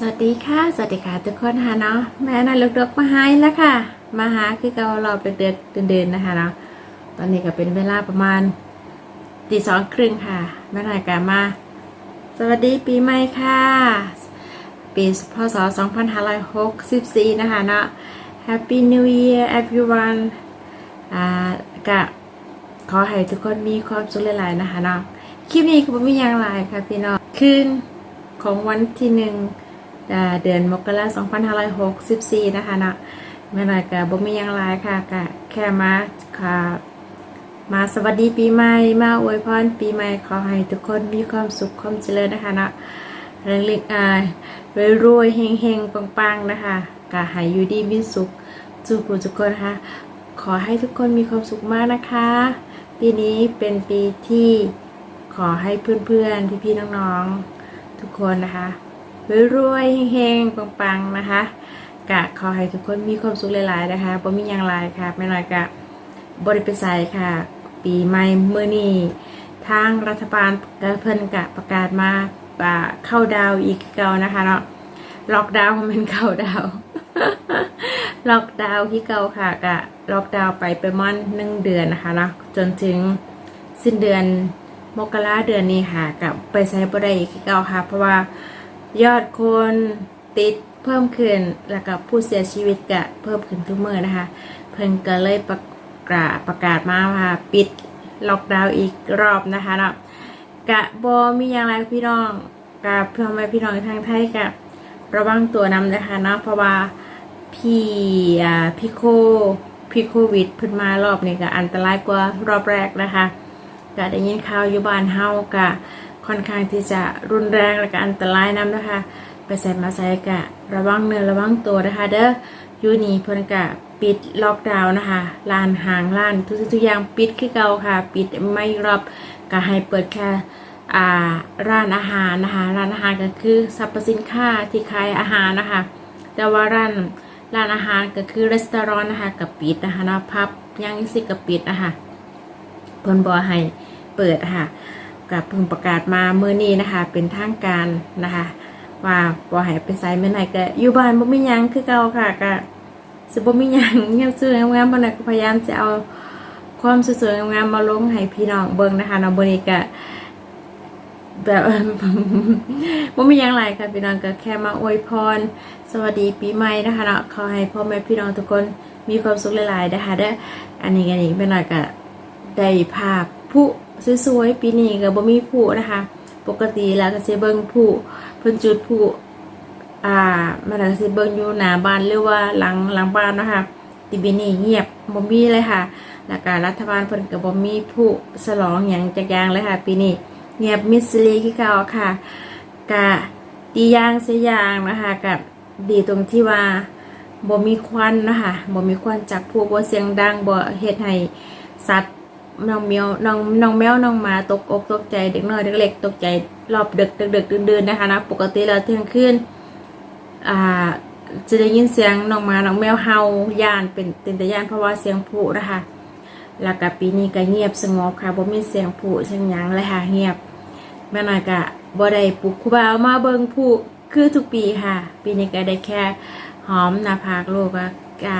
สวัสดีค่ะ สวัสดีค่ะทุกคนค่ะเนาะแม่น่าลูกดกมาหายแล้วค่ะ มาหาคือเการอบเดือดๆเดินๆนะคะเนาะตอนนี้ก็เป็นเวลาประมาณตีสองครึ่งค่ะแม่นายกามา สวัสดีปีใหม่ค่ะ ปีพศ 2564 นะคะเนาะ Happy New Year everyone อ่ากะขอให้ทุกคนมีความสุขหลายๆนะคะเนาะคลิปนี้คือไม่มีอย่างไรค่ะพี่น้องคืนของวันที่หนึ่ง เดือนมกราคม2564 นะคะเนาะแม่นายกะบ่มีย่างไรค่ะกะแค่มาค่ะมาสวัสดีปีใหม่มาอวยพรปีใหม่ขอให้ทุกคนมีความสุขความเจริญนะคะเนาะเรื่องเล็กอ่ารวยๆเฮงๆปังๆนะคะกะให้อยู่ดีมีสุขทุกผู้ทุกคนนะคะขอให้ทุกคนมีความสุขมากนะคะ ปีนี้เป็นปีที่ขอให้เพื่อนๆพี่ๆน้องๆทุกคนนะคะ รวยๆเฮงๆปังๆนะคะกะขอให้ทุกคนมีความสุขหลายๆนะคะบ่มีอย่างไรค่ะแม่น้อยกะบริเปไซค่ะ ปีใหม่เมื่อนี้ทางรัฐบาลก็เพิ่นกะประกาศมาอ่าเข้าดาวอีกเก่านะคะเนาะล็อกดาวน์มันเข้าดาวล็อกดาวน์ที่เก่าค่ะกะล็อกดาวน์ไปประมาณหนึ่งเดือนนะคะเนาะจนถึงสิ้นเดือนมกราเดือนนี้ค่ะกับไปใช้บ่ได้อีกเก่าค่ะ เพราะว่า ยอดคนติดเพิ่มขึ้น แล้วก็ผู้เสียชีวิตก็เพิ่มขึ้นทุกมื้อนะคะ เพิ่นก็เลยประกาศประกาศมาว่าปิดล็อกดาวน์อีกรอบนะคะเนาะกะบอมีอย่างไรพี่น้องกับพ่อแม่พี่น้องทางไทยกับระวังตัวนำนะคะเนาะเพราะว่าพี่อ่าพี่โคพี่โควิดเพิ่นมารอบนี้ก็อันตรายกว่ารอบแรกนะคะก็ได้ยินข่าวอยู่บ้านเฮาก็ ค่อนข้างที่จะรุนแรงและก็อันตรายนำนะคะ ไปใส่มาใส่กะระวังเนื้อระวังตัวนะคะ เด้อยูนี่เพิ่อนกะปิดล็อกดาวน์นะคะร้านหางร้านทุกสิ่งทุกอย่างปิดคือเก่าค่ะ ปิดไม่รอบก็ให้เปิดแค่อ่าร้านอาหารนะคะ ร้านอาหารก็คือสรรพสินค้าที่ขายอาหารนะคะ แต่ว่าร้านร้านอาหารก็คือรีสอร์ทนะคะกับปิดนะคะนะพับยังสิกับปิดนะคะเพิ่นบอให้เปิดค่ะ กับเพิ่งประกาศมาเมื่อนี้นะคะ เป็นทางการนะคะ ว่าบ่ให้ไปไสแม่นไหนก็อยู่บ้านบ่มียังคือเก่าค่ะก็สิบ่มียังเงียบซื่องามๆบ่ได้ก็พยายามจะเอาความสวยๆงามๆมาลงให้พี่น้องเบิ่งนะคะเนาะบ่นี้ก็แบบบ่มียังหลายค่ะพี่น้องก็แค่มาอวยพร สวัสดีปีใหม่นะคะเนาะขอให้พ่อแม่พี่น้องทุกคนมีความสุขหลายๆนะคะเด้ออันนี้กันอีกแม่น้อยก็ได้ภาพผู้ สวยๆปีนี้ก็บ่มีผู้นะคะ ปกติแล้วก็สิเบิ่งผู้เพิ่นจุดผู้อ่ามันก็สิเบิ่งอยู่หน้าบ้านหรือว่าหลังหลังบ้านนะคะติบินี่เงียบบ่มีเลยค่ะ แล้วก็รัฐบาลเพิ่นก็บ่มีผู้ฉลองหยังจักอย่างเลยค่ะ ปีนี้เงียบมิดซิลีคือเก่าค่ะกะดีย่างเสียย่างนะคะกับดีตรงที่ว่าบ่มีควันนะคะบ่มีควันจากผู้บ่เสียงดังบ่เฮ็ดให้สัตว์ น้องเมียวน้องน้องแมวน้องมาตกอกตกใจเด็กน้อยเด็กเล็กตกใจรอบดึกดึกดึกดื่นดื่นนะคะนะปกติแล้วเที่ยงคืนอ่าจะได้ยินเสียงน้องมาน้องแมวเห่าย่านเป็นเป็นแต่ย่านเพราะว่าเสียงผุนะคะแล้วก็ปีนี้ก็เงียบสงบค่ะบ่มีเสียงผุเสียงหยังเลยค่ะเงียบแม่น้อยก็บ่ได้ปลุกครูบามาเบิ่งผุคือทุกปีค่ะ ปีนี้ก็ได้แค่หอมหน้าผากลูกก็อ่า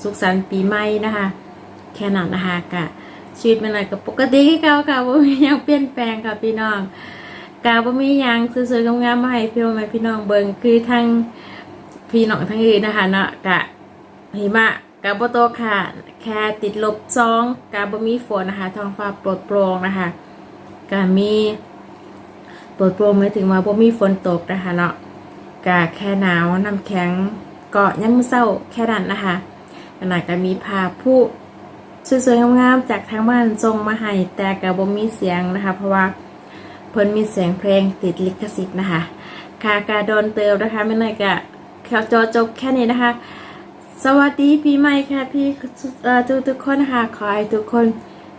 สุขสันต์ปีใหม่นะคะ แค่นั้นนะคะกะ ชีวิตมันอะไรกับปกติที่เก่าค่ะว่ามีหยังเปลี่ยนแปลงค่ะพี่น้องกาว่ามีหยังสวยๆงามๆมาให้พี่น้องพี่น้องเบิ่งคือทั้งพี่น้องทั้งอื่นนะคะเนาะกะหิมะกาบโตค่ะ แค่ติดลบสองกาบ่มีฝนนะคะท้องฟ้าโปรดโปร่งนะคะกามีโปรดโปร่งหมายถึงว่าบ่มีฝนตกนะคะเนาะกาแค่หนาวน้ำแข็งเก็ยังเศร้าแค่นั้นนะคะขนาดก็มีพาผู้ สวยๆงามๆจากทางบ้านส่งมาให้แต่กระบมีเสียงนะคะ เพราะว่าเพิ่นมีเสียงเพลงติดลิขสิทธิ์นะคะคากาโดนเติมนะคะไม่น่อยกะแค่จอจบแค่นี้นะคะ สวัสดีปีใหม่ค่ะพี่ทุกทุกคนนะคะขอให้ทุกคน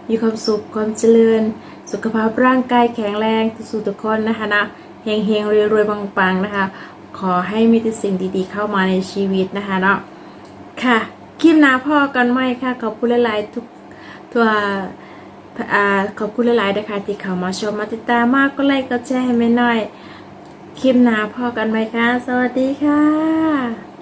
มีความสุขความเจริญ สุขภาพร่างกายแข็งแรงทุกทุกคนนะคะนะเฮงเฮงๆรวยๆปังๆนะคะ ขอให้มีแต่สิ่งดีๆ เข้ามาในชีวิตนะคะเนาะค่ะ คลิปหน้าพ่อกันไหมค่ะ ขอบคุณหลายๆทุกทัวอขอบคุณหลายๆนะคะที่เข้ามาชมมาติดตามมากก็ไลค์ก็แชร์ให้แม่น้อย คลิปหน้าพ่อกันไหมคะ สวัสดีค่ะ